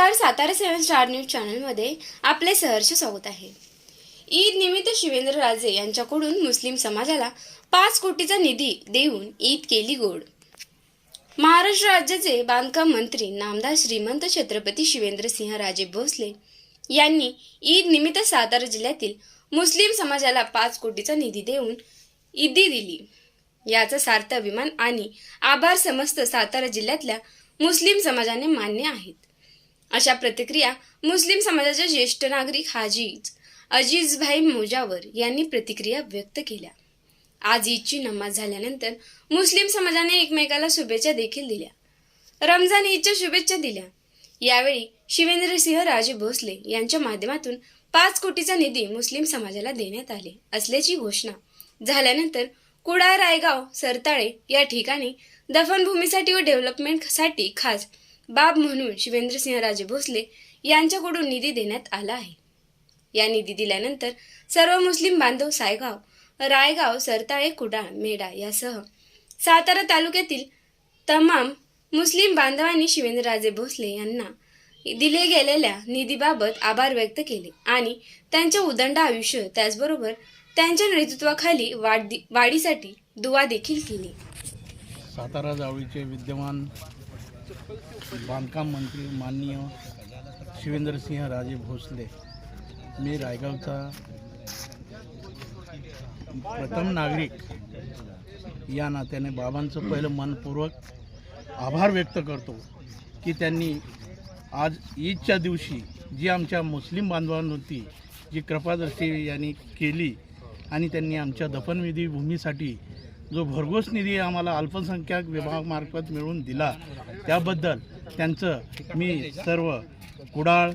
नमस्कार सातारा सेवन star news चॅनलमध्ये आपले सहर्ष स्वागत आहे. ईद निमित्त शिवेंद्र राजे यांच्याकडून मुस्लिम समाजाला पाच कोटीचा निधी देऊन ईद केली गोड. महाराष्ट्र राज्याचे बांधकाम मंत्री नामदार श्रीमंत छत्रपती शिवेंद्रसिंह राजे भोसले यांनी ईद निमित्त सातारा जिल्ह्यातील मुस्लिम समाजाला पाच कोटीचा निधी देऊन ईदी दिली. याचा सार्थ अभिमान आणि आभार समस्त सातारा जिल्ह्यातल्या मुस्लिम समाजाने मान्य आहेत. अशा प्रतिक्रिया मुस्लिम समाजाचे ज्येष्ठ नागरिक हाजीज अजीजभाई मोजावर यांनी प्रतिक्रिया व्यक्त केल्या. आज ईदची नमाज झाल्यानंतर मुस्लिम समाजाने एकमेकाला शुभेच्छा देखील दिल्या. रमजान ईदच्या शुभेच्छा दिल्या. यावेळी शिवेंद्रसिंह राजे भोसले यांच्या माध्यमातून पाच कोटीचा निधी मुस्लिम समाजाला देण्यात आले असल्याची घोषणा झाल्यानंतर कुडाळ रायगाव सरताळे या ठिकाणी दफनभूमीसाठी व डेव्हलपमेंटसाठी खास बाब म्हणून शिवेंद्रसिंहराजे भोसले यांच्याकडून निधी देण्यात आला आहे. या निधी दिल्यानंतर सर्व मुस्लिम बांधव सायगाव रायगाव सरताळे कुडाळ मेढा यासह सातारा तालुक्यातील तमाम मुस्लिम बांधवांनी शिवेंद्रराजे भोसले यांना दिले गेलेल्या निधीबाबत आभार व्यक्त केले आणि त्यांच्या उदंड आयुष्य त्याचबरोबर त्यांच्या नेतृत्वाखाली वाढ वाढीसाठी दुवा देखील केली. सातारा जावळीचे विद्यमान बांधकाम मंत्री माननीय शिवेंद्रसिंह राजे भोसले मी रायगावचा प्रथम नागरिक. या नात्याने बाबांचं पहिलं मनपूर्वक आभार व्यक्त करतो की त्यांनी आज ईदच्या दिवशी जी आमच्या मुस्लिम बांधवांवरती जी कृपादृष्टी यांनी केली आणि त्यांनी आमच्या दफनविधी भूमीसाठी जो भरघोस निधी आम्हाला अल्पसंख्याक विभागामार्फत मिळून दिला त्याबद्दल त्यांचं मी सर्व कुडाळ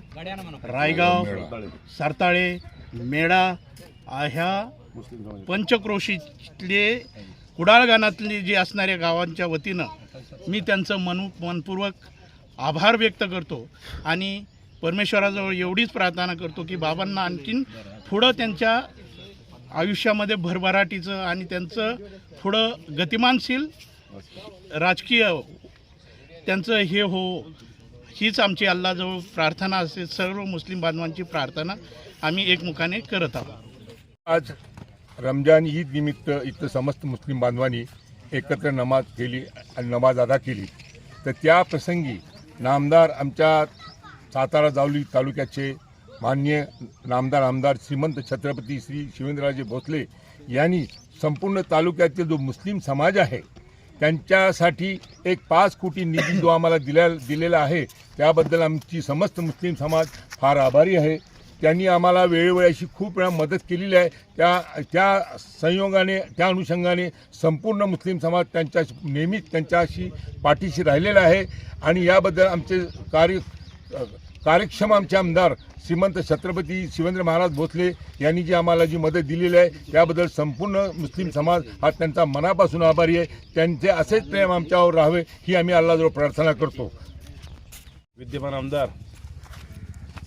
रायगाव सरताळे मेढा ह्या पंचक्रोशीतले कुडाळ गाणातली जी असणाऱ्या गावांच्या वतीनं मी त्यांचं मनु मनपूर्वक आभार व्यक्त करतो आणि परमेश्वराजवळ एवढीच प्रार्थना करतो की बाबांना आणखीन पुढं त्यांच्या आयुष्यामध्ये भरभराटीचं आणि त्यांचं थोडं गतिमानशील राजकीय त्यांचं हे हो हीच आमची अल्लाजवळ प्रार्थना असेल सर्व मुस्लिम बांधवांची प्रार्थना आम्ही एकमुखाने करत आहोत. आज रमजान ईद निमित्त इथं समस्त मुस्लिम बांधवांनी एकत्र नमाज केली आणि नमाज अदा केली. तर त्या प्रसंगी नामदार आमच्या सातारा जावली तालुक्याचे मान्य नामदार आमदार श्रीमंत छत्रपती श्री शिवेंद्रराजे भोसले यांनी संपूर्ण तालुक्यातील जो मुस्लिम समाज आहे त्यांच्यासाठी एक पाच कोटी निधी जो आम्हाला दिल्या दिलेला आहे त्याबद्दल आमची समस्त मुस्लिम समाज फार आभारी आहे. त्यांनी आम्हाला वेळोवेळी अशी खूप वेळा मदत केलेली आहे. त्या त्या संयोगाने त्या अनुषंगाने संपूर्ण मुस्लिम समाज त्यांच्या नेहमीच त्यांच्याशी पाठीशी राहिलेला आहे आणि याबद्दल आमचे कार्य कार्यक्षम आमचे आमदार श्रीमंत छत्रपती शिवेंद्र महाराज भोसले यांनी जी आम्हाला जी मदत दिलेली आहे त्याबद्दल संपूर्ण मुस्लिम समाज हा त्यांचा मनापासून आभारी आहे. त्यांचे असेच प्रेम आमच्यावर राहावे ही आम्ही अल्लाजवळ प्रार्थना करतो. विद्यमान आमदार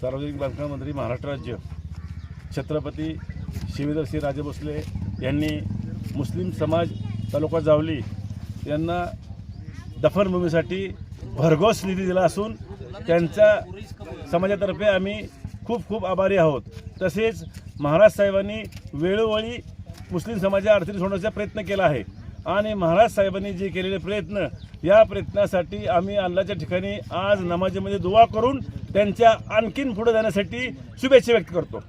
सार्वजनिक बांधकाम मंत्री महाराष्ट्र राज्य छत्रपती शिवेंद्रसिंह राजे भोसले यांनी मुस्लिम समाज तालुका जावली यांना दफनभूमीसाठी भरघोस निधी दिला असून त्यांच्या समाजातर्फे आम्ही खूप खूप आभारी आहोत. तसेच महाराज साहेबांनी वेळोवेळी मुस्लिम समाजा अडचणी सोडण्याचा प्रयत्न केला आहे. आणि महाराज साहेबांनी जे केलेले प्रयत्न या प्रयत्नासाठी आम्ही अल्लाच्या ठिकाणी आज नमाजीमध्ये दुवा करून त्यांच्या आणखीन पुढे जाण्यासाठी शुभेच्छा व्यक्त करतो.